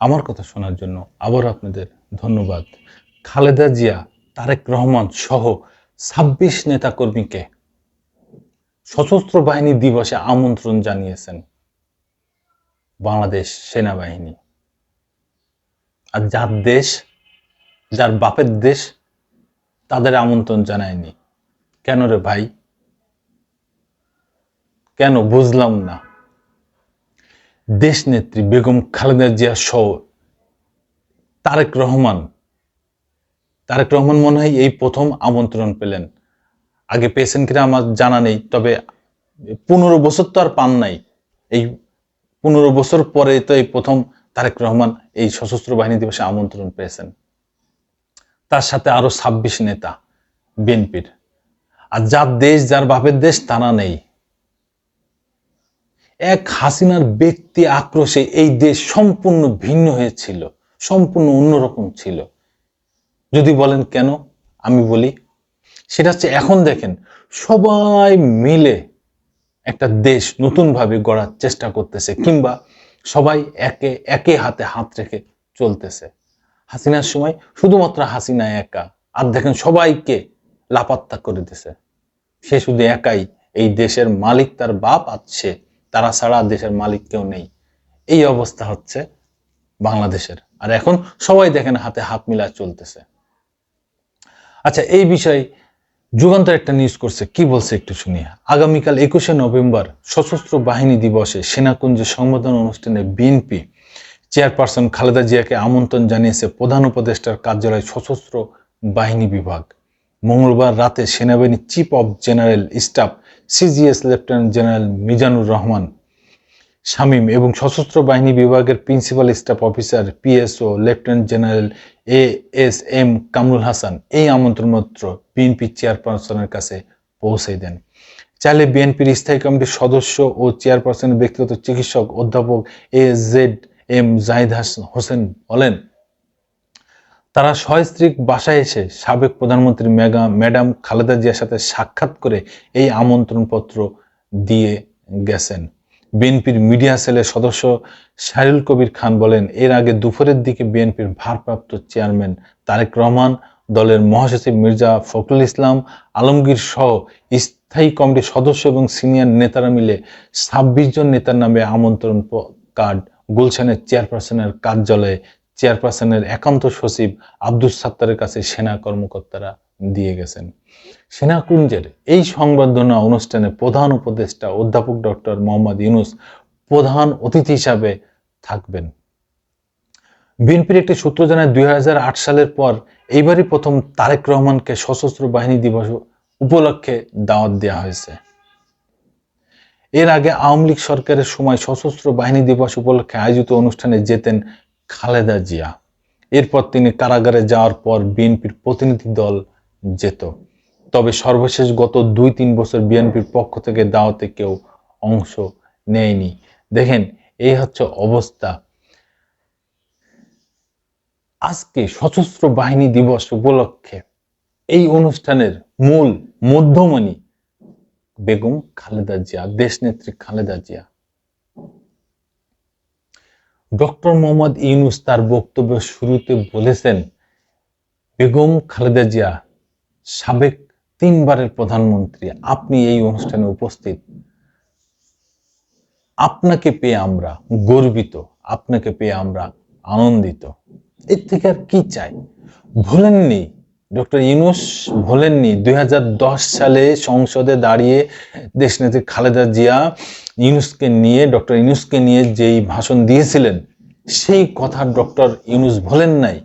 আমার কথা শোনার জন্য আবার আপনাদের ধন্যবাদ। খালেদা জিয়া, তারেক রহমান সহ ছাব্বিশ নেতাকর্মীকে সশস্ত্র বাহিনী দিবসে আমন্ত্রণ জানিয়েছেন বাংলাদেশ সেনাবাহিনী। আর যার দেশ, যার বাপের দেশ, তাদের আমন্ত্রণ জানায়নি। কেন রে ভাই? কেন বুঝলাম না। দেশ নেত্রী বেগম খালেদা জিয়া সহ তারেক রহমান। তারেক রহমান মনে হয় এই প্রথম আমন্ত্রণ পেলেন। আগে পেয়েছেন কিনা আমার জানা নেই, তবে পনেরো বছর তো আর পান নাই। এই পনেরো বছর পরে তো এই প্রথম তারেক রহমান এই সশস্ত্র বাহিনী দিবসে আমন্ত্রণ পেয়েছেন। তার সাথে আরও ছাব্বিশ নেতা, বিএনপির। আর যার দেশ, যার বাপের দেশ তারা নেই। এক হাসিনার ব্যক্তি আক্রোশে এই দেশ সম্পূর্ণ ভিন্ন হয়েছিল, সম্পূর্ণ অন্যরকম ছিল। যদি বলেন কেন? আমি বলি, সেটা হচ্ছে এখন দেখেন, সবাই মিলে একটা দেশ নতুনভাবে গড়ার চেষ্টা করতেছে কিংবা সবাই একে একে হাতে হাত রেখে চলতেছে। হাসিনার সময় শুধুমাত্র হাসিনা একা, আর দেখেন সবাইকে লাপাত্তা করে দিছে। সে শুধু একাই এই দেশের মালিক তার বাপ আছে তারা ছাড়া দেশের মালিক কেউ নেই। এই অবস্থা হচ্ছে বাংলাদেশের। আর এখন সবাই দেখেন হাতে হাত মিলা চলতেছে। আচ্ছা এই বিষয়ে যুগান্তর একটা নিউজ করছে। কি বলছে একটু শুনি। আগামীকাল একুশে নভেম্বর সশস্ত্র বাহিনী দিবসে সেনাকুঞ্জে সংবর্ধনা অনুষ্ঠানে বিএনপি চেয়ারপারসন খালেদা জিয়াকে আমন্ত্রণ জানিয়েছে প্রধান উপদেষ্টার কার্যালয় সশস্ত্র বাহিনী বিভাগ। মঙ্গলবার রাতে সেনাবাহিনীর chief of general staff CGS lieutenant general Mizanur Rahman Shamim এবং সশস্ত্র বাহিনী বিভাগের principal staff officer PSO lieutenant general A S M Kamrul Hasan এই আমন্ত্রণপত্র বিএনপি চেয়ারপারসনের কাছে পৌঁছে দেন। চাইলে বিএনপির স্থায়ী কমিটির সদস্য ও চেয়ারপারসনের ব্যক্তিগত চিকিৎসক অধ্যাপক A Z M Zahid Hossain বলেন তারা সস্ত্রীক বাসায় এসে সাবেক প্রধানমন্ত্রী মেগা ম্যাডাম খালেদা জিয়ার সাথে সাক্ষাৎ করে এই আমন্ত্রণপত্র দিয়ে গেছেন। বিএনপির মিডিয়া সেলের সদস্য শাহরুল কবির খান বলেন, এর আগে দুপুরের দিকে বিএনপির ভারপ্রাপ্ত চেয়ারম্যান তারেক রহমান, দলের মহাসচিব মির্জা ফখরুল ইসলাম, আলমগীর সহ স্থায়ী কমিটির সদস্য এবং সিনিয়র নেতারা মিলে ছাব্বিশ জন নেতার নামে আমন্ত্রণ কার্ড গুলশানের চেয়ারপারসনের কার্যালয়ে চেয়ারপারসনের একান্ত সচিব আব্দুল সাত্তারের কাছে সেনা কর্মকর্তারা দিয়ে গেছেন। সেনাকুঞ্জের এই সংবর্ধনা অনুষ্ঠানে প্রধান উপদেষ্টা অধ্যাপক ডক্টর মোহাম্মদ ইউনুস প্রধান অতিথি হিসাবে থাকবেন। বিএনপির একটি সূত্র জানায়, দুই হাজার আট সালের পর এইবারই প্রথম তারেক রহমানকে সশস্ত্র বাহিনী দিবস উপলক্ষে দাওয়াত দেওয়া হয়েছে। এর আগে আওয়ামী লীগ সরকারের সময় সশস্ত্র বাহিনী দিবস উপলক্ষে আয়োজিত অনুষ্ঠানে যেতেন খালেদা জিয়া। এরপর তিনি কারাগারে যাওয়ার পর বিএনপির প্রতিনিধি দল যেত তবে সর্বশেষ গত দুই তিন বছর বিএনপির পক্ষ থেকে দাওয়াতে কেউ অংশ নেয়নি। দেখেন, এই হচ্ছে অবস্থা। আজকে সশস্ত্র বাহিনী দিবস উপলক্ষে এই অনুষ্ঠানের মূল মধ্যমণি বেগম খালেদা জিয়া, দেশনেত্রী খালেদা জিয়া। ডক্টর মোহাম্মদ ইউনুস তার বক্তব্য শুরুতে বলেছেন, বেগম খালেদা জিয়া সাবেক তিনবারের প্রধানমন্ত্রী, আপনি এই অনুষ্ঠানে উপস্থিত। আপনাকে পেয়ে আমরা গর্বিত, আপনাকে পেয়ে আমরা আনন্দিত। এর থেকে আর কি চাই? ভুলেননি, ডক্টর ইউনুস ভুলেননি। দুই সালে সংসদে দাঁড়িয়ে দেশনেত্রী খালেদা জিয়া ইউনুসকে নিয়ে, ডক্টর ইউনুসকে নিয়ে যেই ভাষণ দিয়েছিলেন, সেই কথা ডক্টর ইউনুস ভোলেন নাই।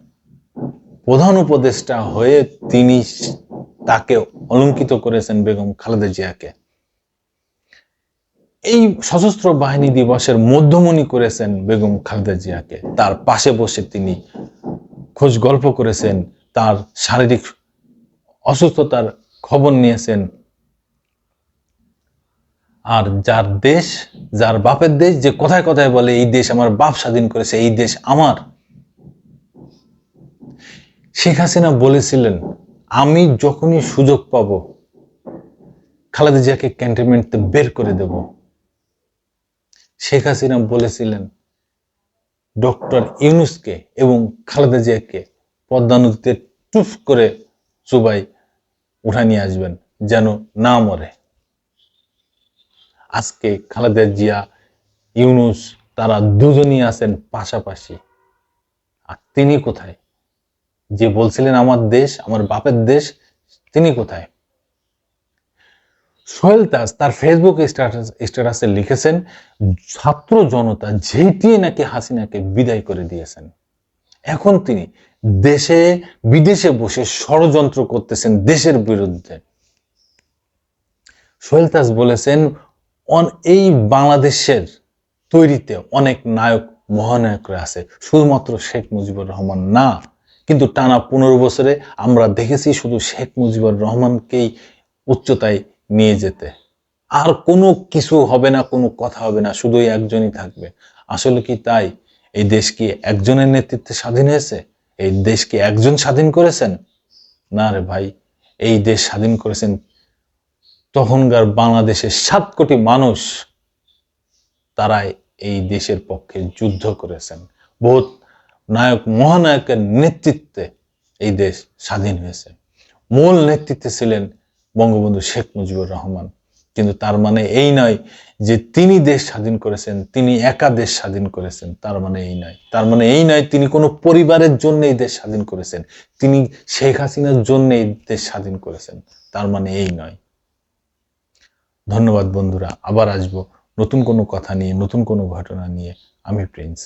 প্রধান উপদেষ্টা হয়ে তিনি তাকে অলঙ্কিত করেছেন বেগম খালেদা জিয়াকে। এই সশস্ত্র বাহিনী দিবসের মধ্যমণি করেছেন বেগম খালেদা জিয়াকে। তার পাশে বসে তিনি খোঁজ গল্প করেছেন, তার শারীরিক অসুস্থতার খবর নিয়েছেন আর যার দেশ, যার বাপের দেশ যে কথায় কথায় বলে, এই দেশ আমার বাপ স্বাধীন করেছে, এই দেশ আমার। শেখ হাসিনা বলেছিলেন, আমি যখনই সুযোগ পাব, খালেদা জিয়াকে ক্যান্টনমেন্টে বের করে দেব। শেখ হাসিনা বলেছিলেন, ডক্টর ইউনুসকে এবং খালেদা জিয়াকে পদ্মা নদীতে টুফ করে চুবাই উঠা নিয়ে আসবেন, যেন না মরে। আজকে খালেদা জিয়া, ইউনুস, তারা দুজনই আছেন পাশাপাশি। আর তিনি কোথায়? যে বলছিলেন, আমার দেশ, আমার বাপের দেশ, তিনি কোথায়? সোহেল তাজ তার ফেসবুক স্ট্যাটাস স্ট্যাটাসে লিখেছেন, ছাত্র জনতা যেটি নাকি হাসিনাকে বিদায় করে দিয়েছেন, এখন তিনি দেশে, বিদেশে বসে ষড়যন্ত্র করতেছেন দেশের বিরুদ্ধে। সোহেল তাজ বলেছেন এই বাংলাদেশের তৈরিতে অনেক নায়ক, মহানায়করা আছে। শুধুমাত্র শেখ মুজিবুর রহমান না, কিন্তু টানা পনেরো বছরে আমরা দেখেছি শুধু শেখ মুজিবুর রহমানকেই উচ্চতায় নিয়ে যেতে। আর কোনো কিছু হবে না, কোনো কথা হবে না, শুধুই একজনই থাকবে। আসলে কি তাই? এই দেশ কি একজনের নেতৃত্বে স্বাধীন হয়েছে? এই দেশ কি একজন স্বাধীন করেছেন? না রে ভাই, এই দেশ স্বাধীন করেছেন তখনকার বাংলাদেশের সাত কোটি মানুষ তারাই এই দেশের পক্ষে যুদ্ধ করেছেন। বহুত নায়ক, মহানায়কের নেতৃত্বে এই দেশ স্বাধীন হয়েছে। মূল নেতৃত্বে ছিলেন বঙ্গবন্ধু শেখ মুজিবুর রহমান। কিন্তু তার মানে এই নয় যে তিনি দেশ স্বাধীন করেছেন, তিনি একা দেশ স্বাধীন করেছেন, তার মানে এই নয়। তার মানে এই নয়, তিনি কোনো পরিবারের জন্য এই দেশ স্বাধীন করেছেন। তিনি শেখ হাসিনার জন্য এই দেশ স্বাধীন করেছেন। তার মানে এই নয়। ধন্যবাদ বন্ধুরা আবার আসব নতুন কোনো কথা নিয়ে নতুন কোনো ঘটনা নিয়ে। আমি প্রিন্স।